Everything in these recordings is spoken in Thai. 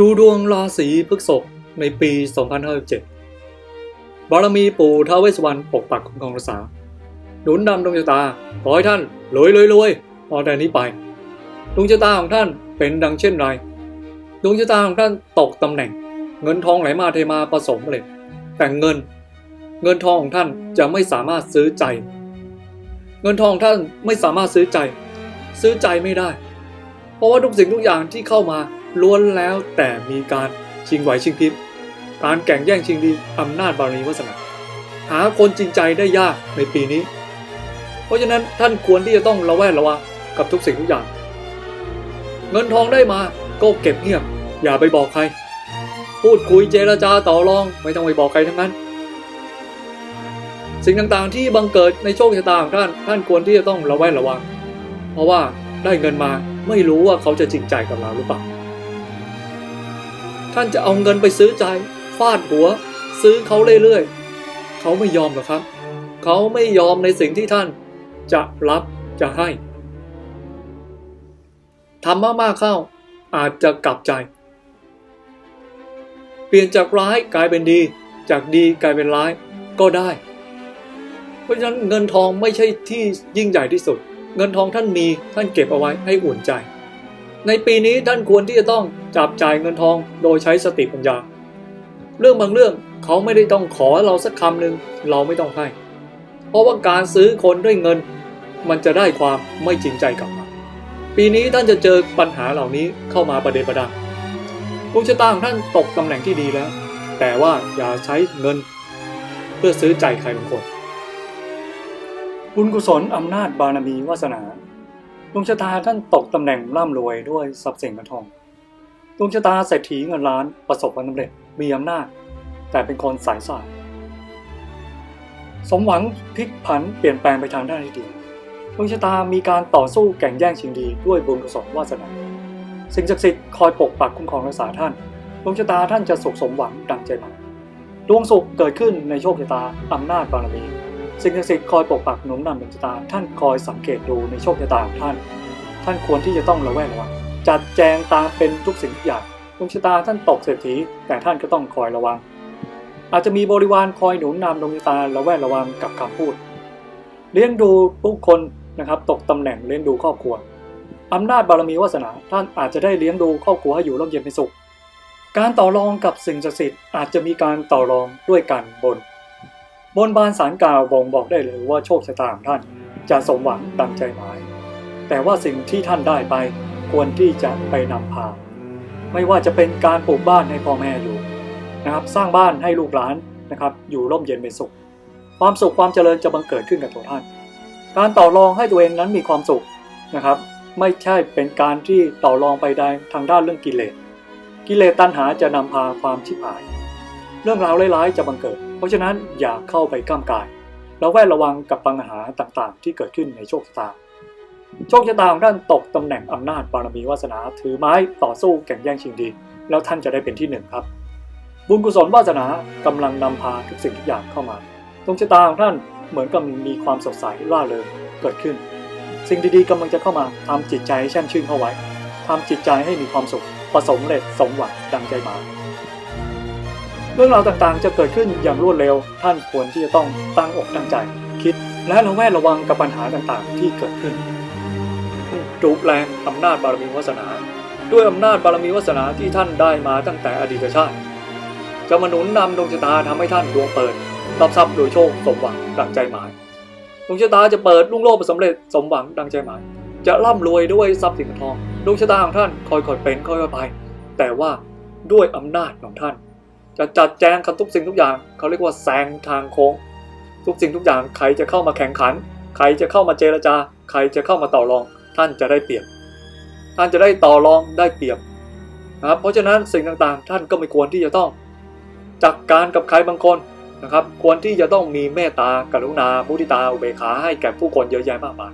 ดูดวงราศีพฤษภในปี 2567บารมีปู่ท้าวเวสวรรณปกปักคุ้มครองรักษา หนุนนำดวงชะตา ขอให้ท่านรวยรวยรวยพอแต่นี้ไป ดวงชะตาของท่านเป็นดังเช่นไร ดวงชะตาของท่านตกตำแหน่ง เงินทองไหลมาเทมาผสมเลย แต่เงิน เงินทองของท่านจะไม่สามารถซื้อใจ เงินทองท่านไม่สามารถซื้อใจ ซื้อใจไม่ได้ เพราะว่าทุกสิ่งทุกอย่างที่เข้ามา ล้วนแล้วแต่มีการชิงไหวชิงพริบการแข่งแย่งชิงดีอำนาจบารมีวาสนาหาคนจริงใจได้ยากในปีนี้ เพราะฉะนั้นท่านควรที่จะต้องระแวดระวังกับทุกสิ่งทุกอย่าง เงินทองได้มาก็เก็บเงียบ อย่าไปบอกใคร พูดคุยเจรจาต่อรองไม่ต้องไปบอกใครทั้งนั้น สิ่งต่างๆที่บังเกิดในโชคชะตาของท่านท่านควรที่จะต้องระแวดระวัง เพราะว่าได้เงินมาไม่รู้ว่าเขาจะจริงใจกับเราหรือเปล่า ท่านจะเอาเงินไปซื้อใจ ฟาดหัว ซื้อเขาเรื่อยๆ เขาไม่ยอมหรอกครับ เขาไม่ยอมในสิ่งที่ท่าน จะรับจะให้ทำมากๆเข้า อาจจะกลับใจ เปลี่ยนจากร้ายกลายเป็นดี จากดีกลายเป็นร้ายก็ได้ เพราะฉะนั้นเงินทองไม่ใช่ที่ยิ่งใหญ่ที่สุด เงินทองท่านมีท่านเก็บเอาไว้ให้อุ่นใจ ในปีนี้ท่านควรที่จะต้องจับจ่ายเงินทองโดยใช้สติปัญญา เรื่องบางเรื่องเขาไม่ได้ต้องขอเราสักคำหนึ่งเราไม่ต้องให้ เพราะว่าการซื้อคนด้วยเงิน มันจะได้ความไม่จริงใจกลับมา ปีนี้ท่านจะเจอปัญหาเหล่านี้เข้ามาประเดประดังดวงชะตาของท่านตกตำแหน่งที่ดีแล้ว แต่ว่าอย่าใช้เงิน เพื่อซื้อใจใครบางคนบุญกุศลอำนาจบารมีวาสนา วงชะตาท่านตกตำแหน่งร่ำรวยด้วยทรัพย์สินเงินทอง ดวงชะตาเศรษฐีเงินล้านประสบความสำเร็จมีอำนาจ แต่เป็นคนสายสายสมหวังพลิกผันเปลี่ยนแปลงไปทางด้านที่ดีดวงชะตามีการต่อสู้แข่งแย่งชิงดีด้วยบุญกุศลวาสนาสิ่งศักดิ์สิทธิ์คอยปกปักคุ้มครองรักษาท่าน ดวงชะตาท่านจะสุขสมหวังดังใจหมายดวงสุขเกิดขึ้นในโชคชะตาอำนาจบารมี สิ่งศักดิ์สิทธิ์คอยปกปักหนุนนำดวงชะตาท่านคอยสังเกตดูในโชคชะตาของท่าน ท่านควรที่จะต้องระแวดระวังจัดแจงตามเป็นทุกสิ่งทุกอย่างดวงชะตาท่านตกเศรษฐีแต่ท่านก็ต้องคอยระวัง อาจจะมีบริวารคอยหนุนนำดวงชะตาระแวดระวังกับคำพูด เลี้ยงดูผู้คนนะครับตกตำแหน่งเลี้ยงดูครอบครัวอำนาจบารมีวาสนาท่านอาจจะได้เลี้ยงดูครอบครัวให้อยู่ร่มเย็นเป็นสุข การต่อรองกับสิ่งศักดิ์สิทธิ์อาจจะมีการต่อรองด้วยกันบน บนบานสารกล่าวบ่งบอกได้เลยว่าโชคชะตาของท่านจะสมหวังดังใจหมาย แต่ว่าสิ่งที่ท่านได้ไปควรที่จะไปนำพา ไม่ว่าจะเป็นการปลูกบ้านให้พ่อแม่อยู่นะครับ สร้างบ้านให้ลูกหลานนะครับ อยู่ร่มเย็นเป็นสุข ความสุขความเจริญจะบังเกิดขึ้นกับตัวท่าน การต่อรองให้ตัวเองนั้นมีความสุขนะครับ ไม่ใช่เป็นการที่ต่อรองไปได้ทางด้านเรื่องกิเลส กิเลสตัณหาจะนำพาความชิบหาย เรื่องราวร้ายๆจะบังเกิด เพราะฉะนั้นอย่าเข้าไปก้ามกายเระแวดระวังกับปัญหาต่างๆ ที่เกิดขึ้นในโชคชะตา โชคชะตาของท่านตกตำแหน่งอำนาจบารมีวาสนาถือไม้ต่อสู้แข่งแย่งชิงดี แล้วท่านจะได้เป็นที่หนึ่งครับ บุญกุศลวาสนากำลังนำพาทุกสิ่งทุกอย่างเข้ามาดวงชะตาของท่านเหมือนกับมีความสดใสร่าเริงเกิดขึ้น สิ่งดีๆกำลังจะเข้ามาทำจิตใจให้แช่มชื่นเข้าไว้ทำจิตใจให้มีความสุขประสมเร็จสมหวังดังใจหมาย เรื่องราวต่างๆ จะเกิดขึ้นอย่างรวดเร็ว ท่านควรที่จะต้องตั้งอกตั้งใจ คิด และระแวดระวังกับปัญหาต่างๆ ที่เกิดขึ้นจูบแรงอำนาจบารมีวาสนา ด้วยอำนาจบารมีวาสนาที่ท่านได้มาตั้งแต่อดีตชาติ จะมาหนุนนำดวงชะตาทำให้ท่านดวงเปิดรับทรัพย์โดยโชคสมหวังดังใจหมายดวงชะตาจะเปิดลุ่งโลกสำเร็จสมหวังดังใจหมาย จะร่ำรวยด้วยทรัพย์สินเงินทองดวงชะตาของท่านค่อยๆเป็นค่อยๆไป แต่ว่าด้วยอำนาจของท่าน จะจัดแจงกับทุกสิ่งทุกอย่างเขาเรียกว่าแซงทางโค้ง ทุกสิ่งทุกอย่างใครจะเข้ามาแข่งขัน ใครจะเข้ามาเจรจา ใครจะเข้ามาต่อรอง ท่านจะได้เปรียบ ท่านจะได้ต่อรองได้เปรียบนะครับเพราะฉะนั้นสิ่งต่างๆ ท่านก็ไม่ควรที่จะต้อง จัดกการกับใครบางคนนะครับ ควรที่จะต้องมีเมตตากรุณามุทิตาอุเบกขาให้แก่ผู้คนเยอะแยะมากมาย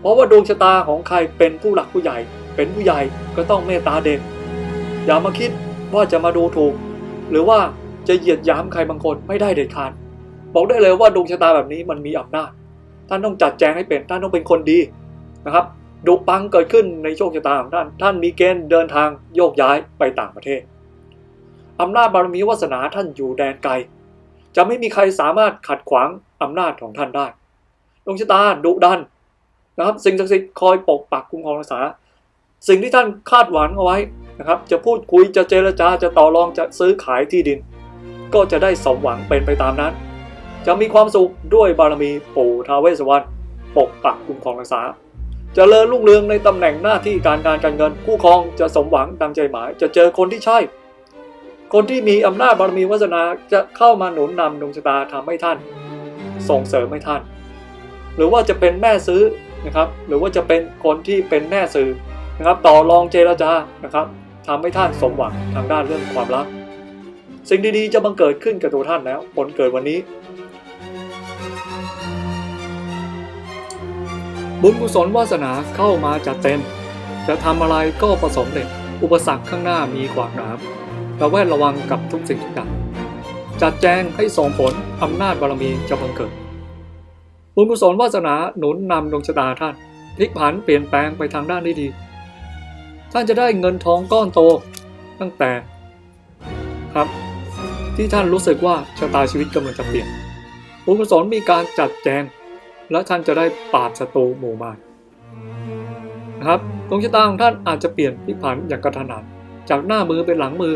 เพราะว่าดวงชะตาของใครเป็นผู้หลักผู้ใหญ่ เป็นผู้ใหญ่ก็ต้องเมตตาเด็กอย่ามาคิดว่าจะมาดูถูก หรือว่าจะเหยียดยามใครบางคนไม่ได้เด็ดขาดบอกได้เลยว่าดวงชะตาแบบนี้มันมีอำนาจท่านต้องจัดแจงให้เป็นท่านต้องเป็นคนดีนะครับดุปังเกิดขึ้นในโชคชะตาของท่าน ท่านมีเกณฑ์เดินทางโยกย้ายไปต่างประเทศอำนาจบารมีวาสนาท่านอยู่แดนไกล จะไม่มีใครสามารถขัดขวางอำนาจของท่านได้ดวงชะตาดุดันนะครับ สิ่งศักดิ์สิทธิ์คอยปกปักคุ้มครองรักษา สิ่งที่ท่านคาดหวังเอาไว้ นะครับ จะพูดคุยจะเจรจาจะต่อรองจะซื้อขายที่ดิน ก็จะได้สมหวังเป็นไปตามนั้น จะมีความสุขด้วยบารมีปู่ท้าวเวสสวรรณปกปักคุ้มครองรักษาจเจริญรุ่งเรืองในตำแหน่งหน้าที่การงานการเงินคู่ครองจะสมหวังดังใจหมาย จะเจอคนที่ใช่ คนที่มีอำนาจบารมีวาสนาจะเข้ามาหนุนนำดวงชะตาทำให้ท่าน ส่งเสริมให้ท่าน หรือว่าจะเป็นแม่ซื้อนะครับ หรือว่าจะเป็นคนที่เป็นแม่ซื้อนะครับ ต่อรองเจรจานะครับ ทำให้ท่านสมหวังทางด้านเรื่องความรัก สิ่งดีๆจะบังเกิดขึ้นกับตัวท่านแล้วผลเกิดวันนี้ บุญกุศลวาสนาเข้ามาจัดเต็ม จะทำอะไรก็ประสบเร็จอุปสรรคข้างหน้ามีขวากหนามระแวดระวังกับทุกสิ่งทุกอย่างจัดแจงให้ส่งผลอำนาจบารมีจะบังเกิด บุญกุศลวาสนาหนุนนำดวงชะตาท่านพลิกผันเปลี่ยนแปลงไปทางด้านที่ดี ท่านจะได้เงินทองก้อนโต ตั้งแต่ครับ ที่ท่านรู้สึกว่าชะตาชีวิตกำลังจะเปลี่ยนบุญกุศลมีการจัดแจง และท่านจะได้ปราบศัตรูหมู่มารนะครับดวงชะตาของท่านอาจจะเปลี่ยนพลิกผันอย่างกระทันหันจากหน้ามือเป็นหลังมือ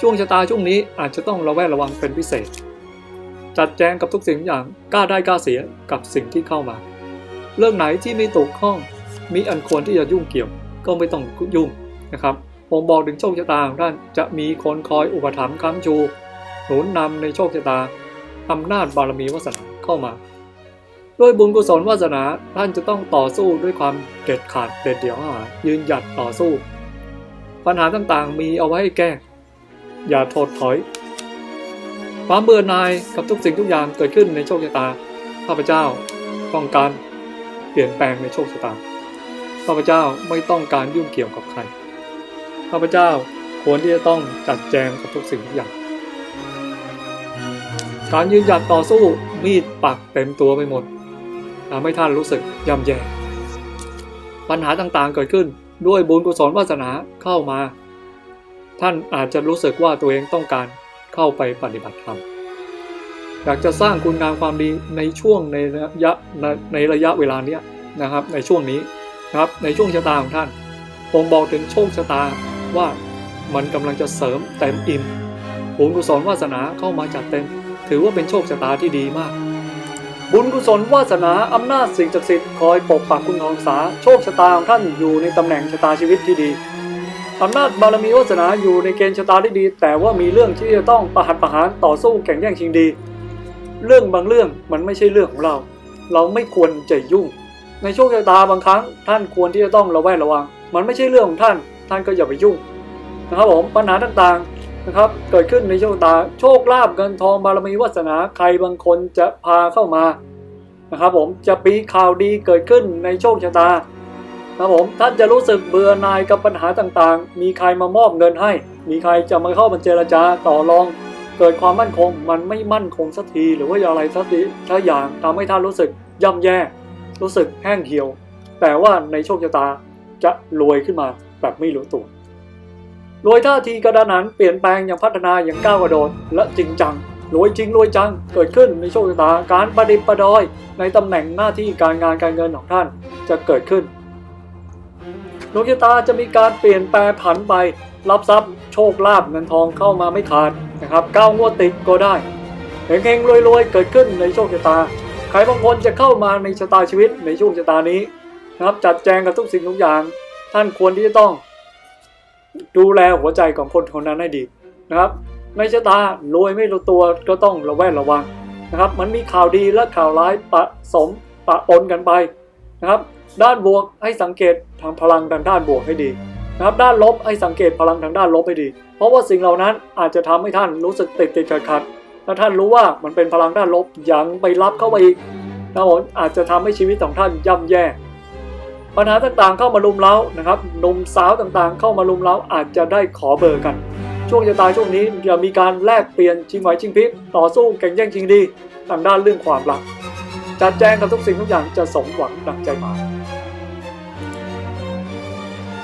ช่วงชะตาช่วงนี้อาจจะต้องระแวดระวังเป็นพิเศษ จัดแจงกับทุกสิ่งอย่างกล้าได้กล้าเสียกับสิ่งที่เข้ามา เรื่องไหนที่ไม่ตกข้องมีอันควรที่จะยุ่งเกี่ยว ก็ไม่ต้องยุ่งนะครับผมบอกถึงโชคชะตาของท่านจะมีคนคอยอุปถัมภ์ค้ำชู หนุนนำในโชคชะตาอำนาจบารมีวาสนาเข้ามา ด้วยบุญกุศลวาสนาท่านจะต้องต่อสู้ด้วยความเด็ดขาดเด็ดเดี่ยวหายืนหยัดต่อสู้ ปัญหาต่างๆ มีเอาไว้ให้แก้ อย่าถดถอย ความเบื่อหน่ายกับทุกสิ่งทุกอย่างเกิดขึ้นในโชคชะตาข้าพเจ้าต้องการเปลี่ยนแปลงในโชคชะตา ข้าพเจ้าไม่ต้องการยุ่งเกี่ยวกับใคร ข้าพเจ้าควรที่จะต้องจัดแจงกับทุกสิ่งทุกอย่าง การยืนหยัดต่อสู้มีดปักเต็มตัวไปหมดทำให้ท่านรู้สึกย่ำแย่ ปัญหาต่างๆเกิดขึ้นด้วยบุญกุศลวาสนาเข้ามา ท่านอาจจะรู้สึกว่าตัวเองต้องการเข้าไปปฏิบัติธรรม อยากจะสร้างคุณงามความดีในช่วงในระยะในในระยะเวลาเนี้ยนะครับในช่วงนี้ ครับในช่วงชะตาของท่านผมบอกถึงโชคชะตาว่ามันกำลังจะเสริมเต็มอิ่มบุญกุศลวาสนาเข้ามาจัดเต็ม ถือว่าเป็นโชคชะตาที่ดีมาก บุญกุศลวาสนาอำนาจสิ่งศักดิ์สิทธิ์คอยปกปักคุณของษาโชคชะตาของท่านอยู่ในตำแหน่งชะตาชีวิตที่ดีอำนาจบารมีวาสนาอยู่ในเกณฑ์ชะตาที่ดี แต่ว่ามีเรื่องที่จะต้องประหัตประหารต่อสู้แข่งแย่งชิงดี เรื่องบางเรื่องมันไม่ใช่เรื่องของเรา เราไม่ควรจะยุ่ง ในโชคชะตาบางครั้งท่านควรที่จะต้องระแวดระวัง มันไม่ใช่เรื่องของท่าน ท่านก็อย่าไปยุ่งนะครับผมปัญหาต่างๆนะครับ เกิดขึ้นในโชคชะตา โชคลาภเงินทองบารมีวาสนาใครบางคนจะพาเข้ามานะครับผมจะปีข่าวดีเกิดขึ้นในโชคชะตานะครับผมท่านจะรู้สึกเบื่อหน่ายกับปัญหาต่างๆ มีใครมามอบเงินให้ มีใครจะมาเข้ามาเจรจาต่อรอง เกิดความมั่นคงมันไม่มั่นคงสักทีหรือว่าอะไรสักทีถ้าอย่างทำให้ท่านรู้สึกย่ำแย่ รู้สึกแห้งเหี่ยว แต่ว่าในโชคชะตาจะรวยขึ้นมาแบบไม่รู้ตัวรวยท่าทีกระดานหันเปลี่ยนแปลงอย่างพัฒนาอย่างก้าวกระโดดและจริงจังรวยจริงรวยจังเกิดขึ้นในโชคชะตาการประดิษฐ์ประดอย ในตำแหน่งหน้าที่การงานการเงินของท่านจะเกิดขึ้นดวงชะตาจะมีการเปลี่ยนแปลงผันไป รับทรัพย์โชคลาภเงินทองเข้ามาไม่ขาดนะครับก้าวงวดติดก็ได้เฮงๆรวยๆเกิดขึ้นในโชคชะตา ครบางคนจะเข้ามาในชะตาชีวิตในช่วงชะตานี้นะครับจัดแจงกับทุกสิ่งทุกอย่าง ท่านควรที่จะต้อง ดูแลหัวใจของคนคนนั้นให้ดีนะครับ ในชะตารวยไม่รู้ตัวก็ต้องระแวดระวังนะครับ มันมีข่าวดีและข่าวร้ายปะสมปะปนกันไปนะครับ ด้านบวกให้สังเกตทางพลังทางด้านบวกให้ดีนะครับด้านลบให้สังเกตพลังทางด้านลบให้ดี เพราะว่าสิ่งเหล่านั้นอาจจะทำให้ท่านรู้สึกติดติดขัดขัด ถ้าท่านรู้ว่ามันเป็นพลังด้านลบยังไปรับเข้าไปอีกนะผมอาจจะทำให้ชีวิตของท่านย่ำแย่ ปัญหาต่างๆเข้ามาลุมเล้านะครับหนุ่มสาวต่างๆ เข้ามาลุมเล้าอาจจะได้ขอเบอร์กัน ช่วงจะตายช่วงนี้จะมีการแลกเปลี่ยนชิงไหวชิงพริบต่อสู้แข่งแย่งชิงดีทางด้านเรื่องความรักจัดแจงกับทุกสิ่งทุกอย่างจะสมหวังดังใจหมาย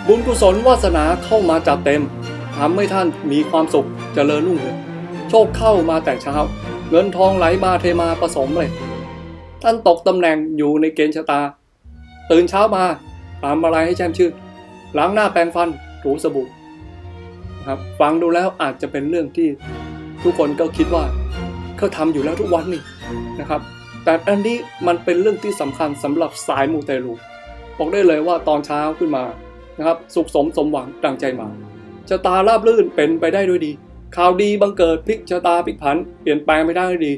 บุญกุศลวาสนาเข้ามาจัดเต็มทำให้ท่านมีความสุขเจริญรุ่งเรือง โชคเข้ามาแต่เช้า เงินทองไหลมาเทมาผสมเลย ท่านตกตำแหน่งอยู่ในเกณฑ์ชะตา ตื่นเช้ามาทำอะไรให้แช่มชื่นล้างหน้าแปรงฟันถูสบู่นะครับฟังดูแล้วอาจจะเป็นเรื่องที่ทุกคนก็คิดว่าเขาทำอยู่แล้วทุกวันนี่นะครับ แต่อันนี้มันเป็นเรื่องที่สำคัญสำหรับสายมูเตลูบอกได้เลยว่าตอนเช้าขึ้นมานะครับ สุขสมสมหวังดังใจมาชะตาราบรื่นเป็นไปได้ด้วยดี ข่าวดีบังเกิดพลิกชะตาพลิกผัน เปลี่ยนแปลงไปได้ดี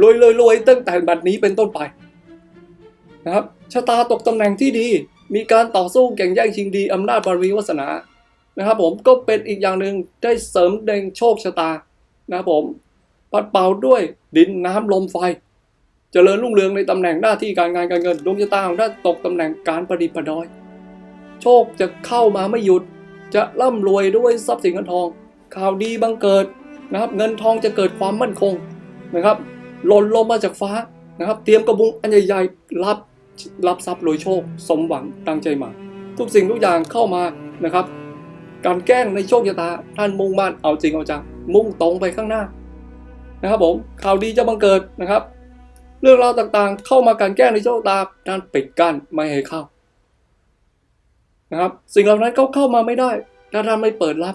รวยรวยรวยตั้งแต่บัดนี้เป็นต้นไปนะครับชะตาตกตำแหน่งที่ดี มีการต่อสู้แข่งแย่งชิงดีอำนาจบารมีวาสนานะครับผมก็เป็นอีกอย่างหนึ่งได้เสริมแดงโชคชะตานะครับผมปัดเป่าด้วยดินน้ำลมไฟเจริญรุ่งเรืองในตำแหน่งหน้าที่การงานการเงินดวงชะตาของท่านตกตำแหน่งการประดิษฐ์ประดอย โชคจะเข้ามาไม่หยุด จะร่ำรวยด้วยทรัพย์สินเงินทอง ข่าวดีบังเกิดนะครับ เงินทองจะเกิดความมั่นคงนะครับหล่นลงมาจากฟ้านะครับ เตรียมกระบุงอันใหญ่ๆรับรับทรัพย์รวยโชค สมหวังตั้งใจมา ทุกสิ่งทุกอย่างเข้ามานะครับ การแกล้งในโชคชะตาท่านมุ่งมั่นเอาจริงเอาจังมุ่งตรงไปข้างหน้านะครับผมข่าวดีจะบังเกิดนะครับ เรื่องราวต่างๆ เข้ามากลันแกล้งในโชคชะตาท่านปิดกั้นไม่ให้เข้านะครับ สิ่งเหล่านั้นก็เข้ามาไม่ได้ถ้าท่านไม่เปิดรับ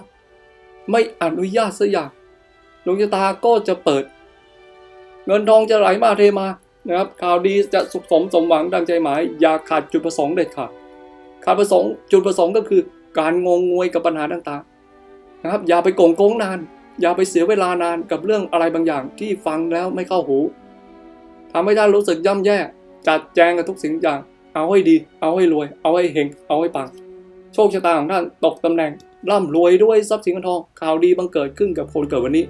ไม่อนุญาตสักอย่างดวงชะตาก็จะเปิด เงินทองจะไหลมาเทมานะครับข่าวดีจะสุขสมสมหวังดังใจหมาย อย่าขาดจุดประสงค์เด็ดขาดขาดประสงค์จุดประสงค์ก็คือการงงงวยกับปัญหาต่างๆนะครับ อย่าไปโกงโกงนาน อย่าไปเสียเวลานานกับเรื่องอะไรบางอย่างที่ฟังแล้วไม่เข้าหูทำให้ท่านรู้สึกย่ำแย่ จัดแจงกับทุกสิ่งอย่าง เอาให้ดี เอาให้รวย เอาให้เฮงเอาให้ปัง โชคชะตาของท่านตกตำแหน่งร่ำรวยด้วยทรัพย์สินเงินทองข่าวดีบังเกิดขึ้นกับคนเกิดวันนี้